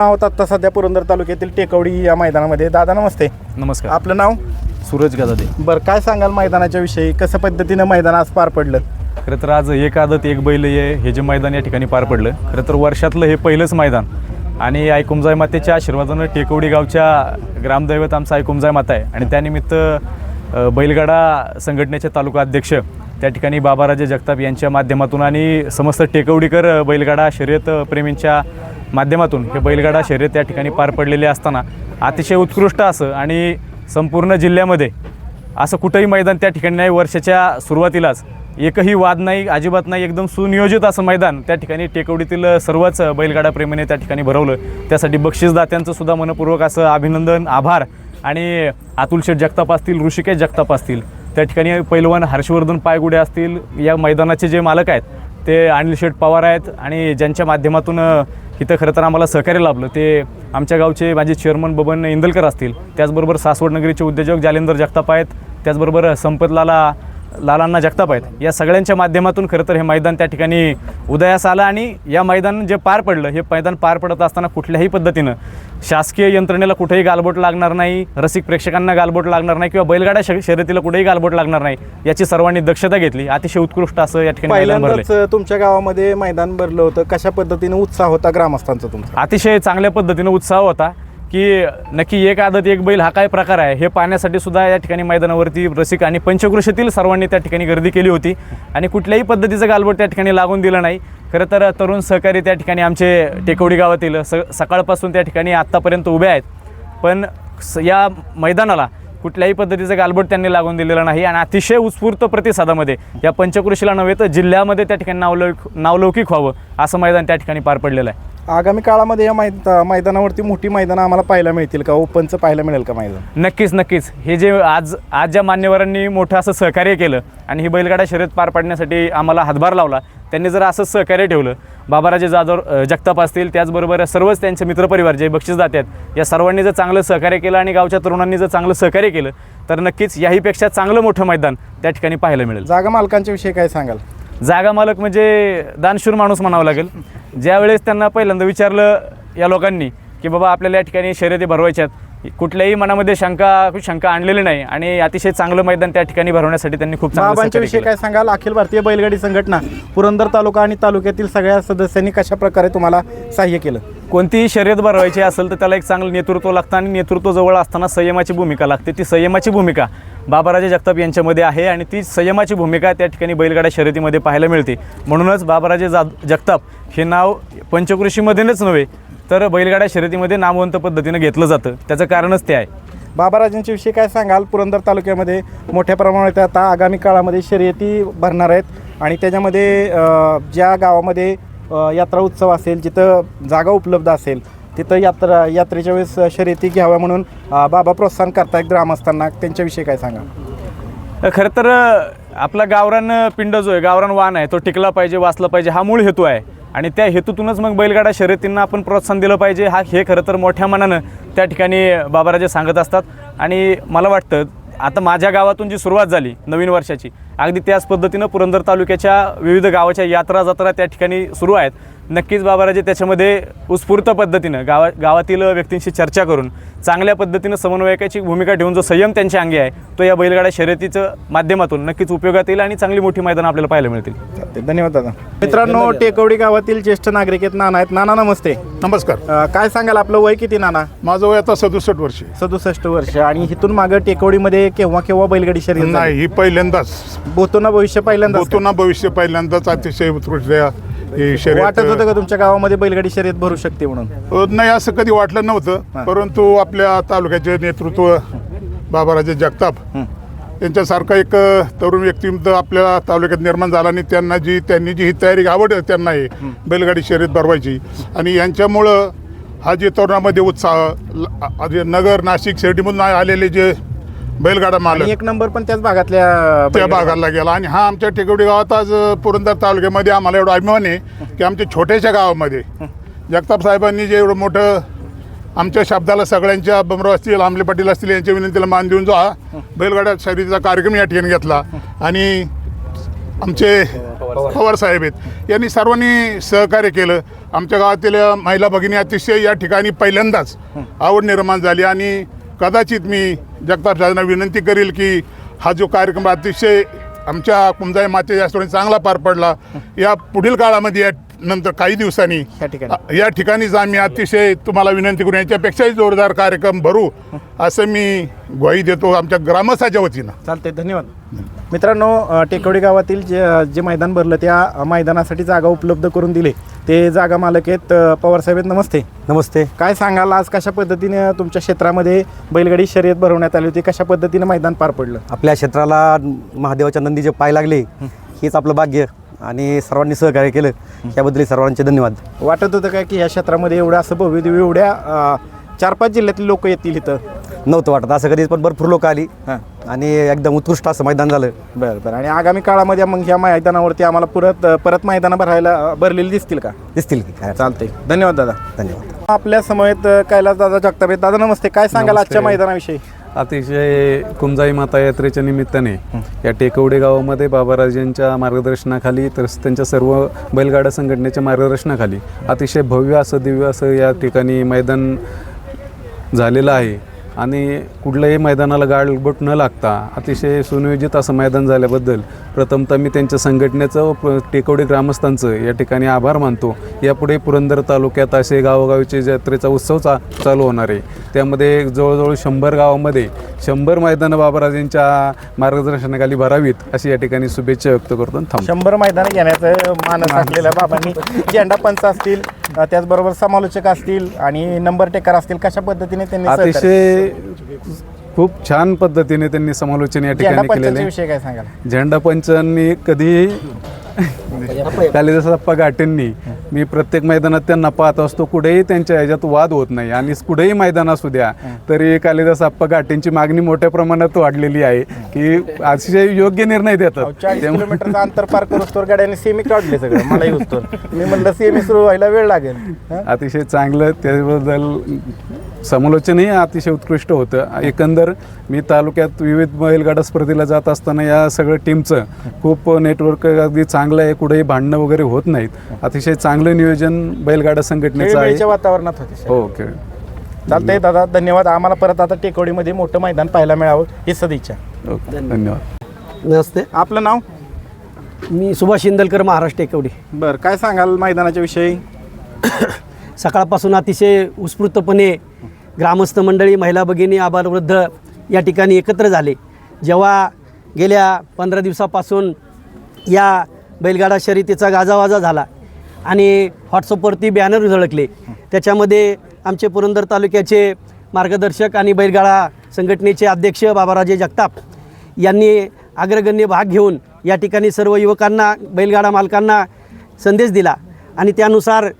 आहोत आता सध्या पुरंदर तालुक्यातील टेकवडी या मैदानामध्ये. दादा नमस्ते. नमस्कार. आपलं नाव? सूरज गजादे. बरं काय सांगाल मैदानाच्या विषयी? कसं पद्धतीनं मैदान आज पार पडलं? खरं तर आज एक आदत एक बैल ये हे जे मैदान या ठिकाणी पार पडलं. खरं तर वर्षातलं हे पहिलंच मैदान. आणि ऐकुमजाई मातेच्या आशीर्वादानं टेकवडी गावच्या ग्रामदैवत आमचा ऐकुमजाई माता आहे. आणि त्यानिमित्त बैलगाडा संघटनेचे तालुका अध्यक्ष त्या ठिकाणी बाबाराजे जगताप यांच्या माध्यमातून आणि समस्त टेकवडीकर बैलगाडा शर्यत प्रेमींच्या माध्यमातून हे बैलगाडा शर्यत त्या ठिकाणी पार पडलेले असताना अतिशय उत्कृष्ट असं आणि संपूर्ण जिल्ह्यामध्ये असं कुठंही मैदान त्या ठिकाणी नाही. वर्षाच्या सुरुवातीलाच एकही वाद नाही अजिबात नाही एकदम सुनियोजित असं मैदान त्या ठिकाणी टेकवडीतील सर्वच बैलगाडा प्रेमीने त्या ठिकाणी भरवलं. त्यासाठी बक्षीसदात्यांचं सुद्धा मनपूर्वक असं अभिनंदन आभार आणि अतुल शेठ जगताप असतील ऋषिकेश जगताप असतील त्या ठिकाणी पैलवान हर्षवर्धन पायगुडे असतील या मैदानाचे जे मालक आहेत ते अनिल शेठ पवार आहेत आणि ज्यांच्या माध्यमातून इथं खरं तर आम्हाला सहकार्य लाभलं. ते आमच्या गावचे माझे चेअरमन बबन इंदलकर असतील. त्याचबरोबर सासवड नगरीचे उद्योजक जालेंदर जगताप आहेत. त्याचबरोबर संपतलाला लालांना जगताप आहेत. या सगळ्यांच्या माध्यमातून खरं तर हे मैदान त्या ठिकाणी उदयास आलं आणि या मैदान जे पार पडलं हे मैदान पार पडत असताना कुठल्याही पद्धतीनं शासकीय यंत्रणेला कुठेही गालबोट लागणार नाही रसिक प्रेक्षकांना गालबोट लागणार नाही किंवा बैलगाड्या शर्यतीला कुठेही गालबोट लागणार नाही याची सर्वांनी दक्षता घेतली. अतिशय उत्कृष्ट असं या ठिकाणी मैदान तुमच्या गावामध्ये मैदान भरलं होतं. कशा पद्धतीनं उत्साह होता ग्रामस्थांचा तुमचा? अतिशय चांगल्या पद्धतीनं उत्साह होता. की नक्की एक आदत एक बैल हा काय प्रकार आहे हे पाहण्यासाठी सुद्धा या ठिकाणी मैदानावरती रसिक आणि पंचकृषीतील सर्वांनी त्या ठिकाणी गर्दी केली होती. आणि कुठल्याही पद्धतीचं गालबोट त्या ठिकाणी लागून दिलं नाही. खरं तर तरुण सहकारी त्या ठिकाणी आमचे टेकवडी गावातील स सकाळपासून त्या ठिकाणी आत्तापर्यंत उभे आहेत. पण स या मैदानाला कुठल्याही पद्धतीचं गालबोट त्यांनी लागून दिलेलं नाही आणि अतिशय उत्स्फूर्त प्रतिसादामध्ये या पंचकृषीला नव्हे तर जिल्ह्यामध्ये त्या ठिकाणी नावलौक नावलौकिक व्हावं असं मैदान त्या ठिकाणी पार पडलेलं आहे. आगामी काळामध्ये या मैदा मैदानावरती मोठी मैदानं आम्हाला पाहायला मिळतील का? ओपनचं पाहायला मिळेल का मैदान? नक्कीच नक्कीच. हे जे आज आज ज्या मान्यवरांनी मोठं असं सहकार्य केलं आणि ही बैलगाडा शर्यत पार पाडण्यासाठी आम्हाला हातभार लावला त्यांनी जर असंच सहकार्य ठेवलं. बाबाराजे जाधव जगताप असतील त्याचबरोबर सर्वच त्यांचे मित्रपरिवार जे बक्षीसदाते आहेत या सर्वांनी जर चांगलं सहकार्य केलं आणि गावच्या तरुणांनी जर चांगलं सहकार्य केलं तर नक्कीच याहीपेक्षा चांगलं मोठं मैदान त्या ठिकाणी पाहायला मिळेल. जागा मालकांच्या विषयी काय सांगाल? जागा मालक म्हणजे दानशूर माणूस म्हणावं लागेल. ज्यावेळेस त्यांना पहिल्यांदा विचारलं या लोकांनी की बाबा आपल्याला या ठिकाणी शर्यती भरवायच्यात कुठल्याही मनामध्ये शंका शंका आणलेली नाही आणि अतिशय चांगलं मैदान त्या ठिकाणी भरवण्यासाठी त्यांनी खूप चांगलं बाबांच्या विषयी. काय सांगाल? अखिल भारतीय बैलगाडी संघटना पुरंदर तालुका आणि तालुक्यातील सगळ्या सदस्यांनी कशा प्रकारे तुम्हाला सहाय्य केलं? कोणतीही शर्यत भरवायची असेल तर त्याला एक चांगलं नेतृत्व लागतं आणि नेतृत्व जवळ असताना संयमाची भूमिका लागते. ती संयमाची भूमिका बाबाराजे जगताप यांच्यामध्ये आहे आणि ती संयमाची भूमिका त्या ठिकाणी बैलगाड्या शर्यतीमध्ये पाहायला मिळते. म्हणूनच बाबाराजे जा जगताप हे नाव पंचकृषीमध्येच नव्हे तर बैलगाड्या शर्यतीमध्ये नामवंत पद्धतीनं घेतलं जातं. त्याचं कारणच ते आहे. बाबाराजांच्या विषयी काय सांगाल? पुरंदर तालुक्यामध्ये मोठ्या प्रमाणात आता आगामी काळामध्ये शर्यती भरणार आहेत आणि त्याच्यामध्ये ज्या गावामध्ये यात्रा उत्सव असेल जिथं जागा उपलब्ध असेल तिथं यात्रा यात्रेच्या वेळेस शर्यती घ्याव्या म्हणून बाबा प्रोत्साहन करतायत ग्रामस्थांना. त्यांच्याविषयी काय सांगा खरं तर आपला गावरान पिंड जो आहे गावरान वाहन आहे तो टिकला पाहिजे वाचला पाहिजे हा मूळ हेतू आहे. आणि त्या हेतूतूनच मग बैलगाडा शर्यतींना आपण प्रोत्साहन दिलं पाहिजे. हा हे खरं तर मोठ्या मनानं त्या ठिकाणी बाबाराजे सांगत असतात. आणि मला वाटतं आता माझ्या गावातून जी सुरुवात झाली नवीन वर्षाची अगदी त्याच पद्धतीनं पुरंदर तालुक्याच्या विविध गावाच्या यात्रा जत्रा त्या ठिकाणी सुरू आहेत. नक्कीच बाबाराजे त्याच्यामध्ये उत्स्फूर्त पद्धतीनं गावा गावातील व्यक्तींशी चर्चा करून चांगल्या पद्धतीनं समन्वयकाची भूमिका ठेवून जो संयम त्यांच्या अंगी आहे तो या बैलगाड्या शर्यतीचं माध्यमातून नक्कीच उपयोगात येईल आणि चांगली मोठी मैदान आपल्याला पाहायला मिळतील. धन्यवाद दादा. मित्रांनो टेकवडी गावातील ज्येष्ठ नागरिक आहेत नाना आहेत. नाना नमस्ते. नमस्कार. काय सांगाल आपलं वय किती नाना? माझं वय आता सदुसष्ट वर्ष. सदुसष्ट वर्ष. आणि इथून मागं टेकवडीमध्ये केव्हा केव्हा बैलगाडी शर्यत? नाही ही पहिल्यांदाच. बोतोना भविष्य पहिल्यांदा होतो भविष्य पहिल्यांदाच अतिशय उत्कृष्ट ही शर्यत वाटत होतं का तुमच्या गावामध्ये बैलगाडी शर्यत भरू शकते म्हणून? नाही असं कधी वाटलं नव्हतं. परंतु आपल्या तालुक्याचे नेतृत्व बाबाराजे जगताप यांच्यासारखा एक तरुण व्यक्तिमत्व आपल्या तालुक्यात निर्माण झाला आणि त्यांना जी त्यांनी जी ही तयारी आवड त्यांना आहे बैलगाडी शर्यत भरवायची. आणि यांच्यामुळं हा जे तरुणामध्ये उत्साह नगर नाशिक शिर्डीमधून आलेले जे बैलगाडा मालक. एक नंबर पण त्याच भागातल्या त्या भागाला गेला. आणि हा आमच्या टेकवडी गावात आज पुरंदर तालुक्यामध्ये आम्हाला एवढा अभिमान आहे की आमच्या छोट्याशा गावामध्ये. जगताप साहेबांनी जे एवढं मोठं आमच्या शब्दाला सगळ्यांच्या बमराव असतील आमले पाटील असतील यांच्या विनंतीला मान देऊन जो हा बैलगाड्या शर्यतीचा कार्यक्रम या ठिकाणी घेतला. आणि आमचे पवार साहेब आहेत. यांनी सर्वांनी सहकार्य केलं. आमच्या गावातील महिला भगिनी अतिशय या ठिकाणी पहिल्यांदाच आवड निर्माण झाली. आणि कदाचित मी जगताप साहेबांना विनंती करेल की हा जो कार्यक्रम अतिशय आमच्या कुंजाई माते या चांगला पार पडला. या पुढील काळामध्ये या नंतर काही दिवसांनी या ठिकाणीच आम्ही अतिशय तुम्हाला विनंती करू. याच्यापेक्षाही जोरदार कार्यक्रम भरू असं मी ग्वाही देतो आमच्या ग्रामस्थाच्या वतीनं. चालते धन्यवाद. मित्रांनो टेकवडी गावातील जे जे मैदान भरलं त्या मैदानासाठी जागा उपलब्ध करून दिले. ते जागा मालक आहेत अ, पवारसाहेब आहेत. नमस्ते. नमस्ते. काय सांगाल आज कशा पद्धतीने तुमच्या क्षेत्रामध्ये बैलगाडी शर्यत भरवण्यात आली होती? कशा पद्धतीने मैदान पार पडलं? आपल्या क्षेत्राला महादेवाच्या नंदीचे पाय लागले हेच आपलं भाग्य आणि सर्वांनी सहकार्य केलं. याबद्दल सर्वांचे धन्यवाद. वाटत होतं काय की या क्षेत्रामध्ये एवढं असं भव्य दिव्य एवढ्या चार पाच जिल्ह्यातले लोक येतील इथं? नव्हतं वाटत. असं कधी पण भरपूर लोक आली. हां. आणि एकदम उत्कृष्ट असं मैदान झालं. बरं बरं. आणि आगामी काळामध्ये मग ह्या मैदानावरती आम्हाला परत परत मैदानं भरायला भरलेली दिसतील का? दिसतील की काय चालते धन्यवाद दादा. धन्यवाद. आपल्या समयेत कैलास दादा जगताप आहेत. दादा नमस्ते. काय सांगाल आजच्या मैदानाविषयी? अतिशय कुंजाई माता यात्रेच्या निमित्ताने या टेकवडे गावामध्ये बाबाराजांच्या मार्गदर्शनाखाली तर त्यांच्या सर्व बैलगाडा संघटनेच्या मार्गदर्शनाखाली अतिशय भव्य असं दिव्य असं या ठिकाणी मैदान झालेलं आहे. आणि कुठल्याही मैदानाला गाळबोट न लागता अतिशय सुनियोजित असं मैदान झाल्याबद्दल प्रथमतः मी त्यांच्या संघटनेचं व टेकवडे ग्रामस्थांचं या ठिकाणी आभार मानतो. यापुढे पुरंदर तालुक्यात असे गावोगावीचे जत्रेचा उत्सव चा चालू होणार आहे. त्यामध्ये जवळजवळ शंभर गावामध्ये शंभर मैदानं बाबाराजांच्या मार्गदर्शनाखाली भरावीत अशी या ठिकाणी शुभेच्छा व्यक्त करतो शंभर मैदान घेण्याचं मानस टाकलेलं बाबांनी झेंडा पंच असतील त्याचबरोबर समालोचक असतील आणि नंबर टेकर असतील कशा पद्धतीने त्यांनी सहकार्य- अतिशय खूप छान पद्धतीने त्यांनी समालोचन या ठिकाणी केलेले. काय सांगाल? झेंडा पंचांनी कधी कालिदासप्पा घाटेंनी मी प्रत्येक मैदानात त्यांना पाहत असतो कुठेही त्यांच्या ह्याच्यात वाद होत नाही. आणि कुठेही मैदान असू द्या तरी कालिदास आप्पा घाटेंची मागणी मोठ्या प्रमाणात वाढलेली आहे की अतिशय योग्य निर्णय देतात. किलोमीटरचं अंतर पार तर गाड्याने सेमी काढले सगळं. मला येऊस तर मी म्हणलं सेमी सुरू व्हायला वेळ लागेल? अतिशय चांगलं त्याबद्दल समालोचनही अतिशय उत्कृष्ट होतं. एकंदर मी तालुक्यात विविध बैलगाडा स्पर्धेला जात असताना या सगळ्या टीमचं खूप नेटवर्क अगदी चांगलं आहे. कुठेही भांडणं वगैरे होत नाहीत. अतिशय चांगलं नियोजन बैलगाडा संघटनेचं आहे. वातावरणात होते ओके. चालतंय दादा धन्यवाद. आम्हाला परत आता टेकवडीमध्ये मोठं मैदान पाहायला मिळावं ही सदिच्छा. ओके धन्यवाद. नमस्ते. आपलं नाव? मी सुभाष इंदलकर महाराष्ट्र एकवडी बरं काय सांगाल मैदानाच्या विषयी? सकाळपासून अतिशय उत्स्फूर्तपणे ग्रामस्थ मंडळी महिला भगिनी आबालवृद्ध या ठिकाणी एकत्र झाले. जेव्हा गेल्या पंधरा दिवसापासून या बैलगाडा शर्यतीचा गाजावाजा झाला आणि व्हॉट्सअपवरती बॅनर झळकले. त्याच्यामध्ये आमचे पुरंदर तालुक्याचे मार्गदर्शक आणि बैलगाडा संघटनेचे अध्यक्ष बाबाराजे जगताप यांनी अग्रगण्य भाग घेऊन या ठिकाणी सर्व युवकांना बैलगाडा मालकांना संदेश दिला आणि त्यानुसार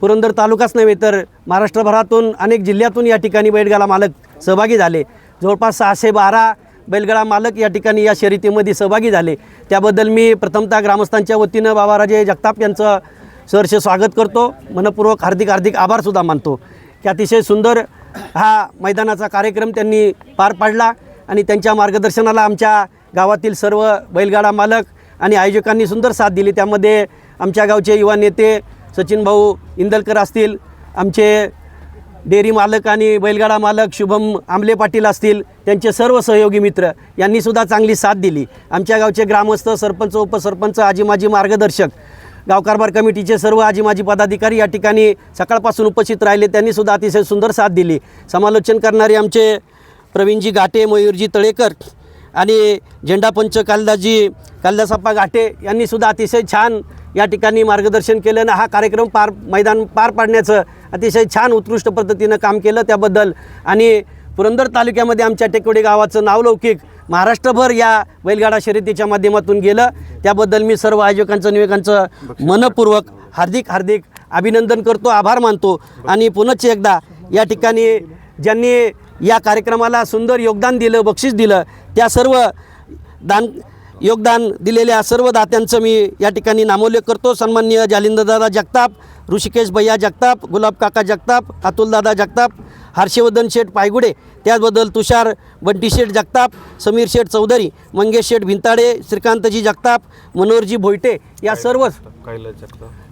पुरंदर तालुकाच नव्हे तर महाराष्ट्रभरातून अनेक जिल्ह्यातून या ठिकाणी बैलगाडा मालक सहभागी झाले. जवळपास सहाशे बारा बैलगाडा मालक या ठिकाणी या शर्यतीमध्ये सहभागी झाले. त्याबद्दल मी प्रथमतः ग्रामस्थांच्या वतीनं बाबाराजे जगताप यांचं सहर्ष स्वागत करतो. मनपूर्वक हार्दिक हार्दिक आभारसुद्धा मानतो. की अतिशय सुंदर हा मैदानाचा कार्यक्रम त्यांनी पार पाडला आणि त्यांच्या मार्गदर्शनाला आमच्या गावातील सर्व बैलगाडा मालक आणि आयोजकांनी सुंदर साथ दिली. त्यामध्ये आमच्या गावचे युवा नेते सचिन भाऊ इंदलकर असतील आमचे डेअरी मालक आणि बैलगाडा मालक शुभम आमले पाटील असतील त्यांचे सर्व सहयोगी मित्र यांनीसुद्धा चांगली साथ दिली. आमच्या गावचे ग्रामस्थ सरपंच उपसरपंच आजी माजी मार्गदर्शक गावकारभार कमिटीचे सर्व आजी माजी पदाधिकारी या ठिकाणी सकाळपासून उपस्थित राहिले. त्यांनीसुद्धा अतिशय सुंदर साथ दिली. समालोचन करणारे आमचे प्रवीणजी घाटे मयूरजी तळेकर आणि झेंडापंच कालदाजी कालदासाप्पा घाटे यांनीसुद्धा अतिशय छान या ठिकाणी मार्गदर्शन केलं आणि हा कार्यक्रम पार मैदान पार पाडण्याचं अतिशय छान उत्कृष्ट पद्धतीनं काम केलं त्याबद्दल. आणि पुरंदर तालुक्यामध्ये आमच्या टेकवडे गावाचं नावलौकिक महाराष्ट्रभर या बैलगाडा शर्यतीच्या माध्यमातून गेलं. त्याबद्दल मी सर्व आयोजकांचं निवेकांचं मनपूर्वक हार्दिक हार्दिक अभिनंदन करतो आभार मानतो. आणि पुनश्च एकदा या ठिकाणी ज्यांनी या कार्यक्रमाला सुंदर योगदान दिलं बक्षीस दिलं त्या सर्व दान योगदान दिलेल्या सर्व दात्यांचं मी या ठिकाणी नामोल्लेख करतो. सन्माननीय जालिंदरदादा जगताप ऋषिकेश भैया जगताप गुलाब काका जगताप अतुलदादा जगताप हर्षवर्धन शेठ पायगुडे त्याचबद्दल तुषार बंटी शेठ जगताप समीर शेठ चौधरी मंगेश शेठ भिंताडे श्रीकांतजी जगताप मनोहरजी भोयटे या सर्व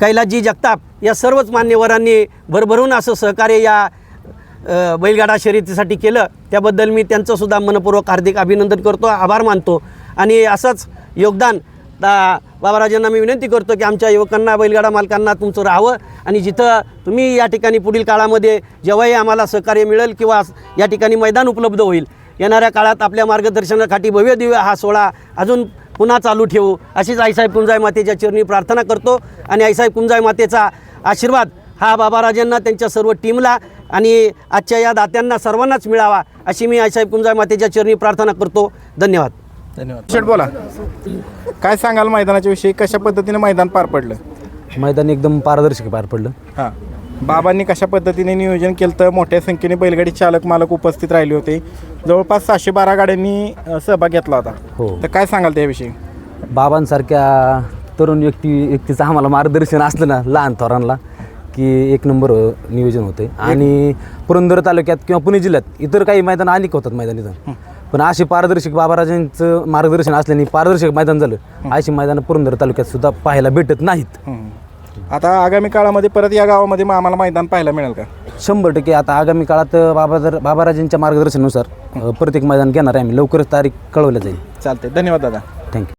कैलासजी जगताप या सर्वच मान्यवरांनी भरभरून असं सहकार्य या बैलगाडा शर्यतीसाठी केलं. त्याबद्दल मी त्यांचंसुद्धा मनपूर्वक हार्दिक अभिनंदन करतो. आभार मानतो. आणि असंच योगदान दा बाबाराजांना मी विनंती करतो की आमच्या युवकांना बैलगाडा मालकांना तुमचं राहावं. आणि जिथं तुम्ही या ठिकाणी पुढील काळामध्ये जेव्हाही आम्हाला सहकार्य मिळेल किंवा या ठिकाणी मैदान उपलब्ध होईल येणाऱ्या काळात आपल्या मार्गदर्शनासाठी भव्य दिव्य हा सोहळा अजून पुन्हा चालू ठेवू. अशीच आईसाहेब कुंजाई मातेच्या चरणी प्रार्थना करतो आणि आईसाहेब कुंजाई मातेचा आशीर्वाद हा बाबाराजांना त्यांच्या सर्व टीमला आणि आजच्या या दात्यांना सर्वांनाच मिळावा अशी मी आईसाहेब कुंजाई मातेच्या चरणी प्रार्थना करतो. धन्यवाद. धन्यवाद. शेठ बोला. काय सांगाल मैदानाच्या विषयी? कशा पद्धतीने मैदान पार पडलं? मैदान एकदम पारदर्शक पार पडलं. हां. बाबांनी कशा पद्धतीने नियोजन केलं तर मोठ्या संख्येने बैलगाडी चालक मालक उपस्थित राहिले होते. जवळपास सहाशे बारा गाड्यांनी अ, सहभाग घेतला होता. हो. तर काय सांगाल त्याविषयी? बाबांसारख्या तरुण व्यक्ती व्यक्तीचं आम्हाला मार्गदर्शन असलं ना लहान थोरांना की एक नंबर नियोजन होते आणि पुरंदर तालुक्यात किंवा पुणे जिल्ह्यात इतर काही मैदान अनेक होतात मैदान इथं पण असे पारदर्शक बाबाराजांचं मार्गदर्शन असल्याने पारदर्शक मैदान झालं. अशी मैदानं पुरंदर तालुक्यात सुद्धा पाहायला भेटत नाहीत. आता आगामी काळामध्ये परत या गावामध्ये मग आम्हाला मैदान पाहायला मिळेल का? शंभर टक्के आता आगामी काळात बाबा बाबाराजांच्या मार्गदर्शनानुसार प्रत्येक मैदान घेणार आहे आम्ही. लवकरच तारीख कळवल्या जाईल. चालते धन्यवाद दादा. थँक्यू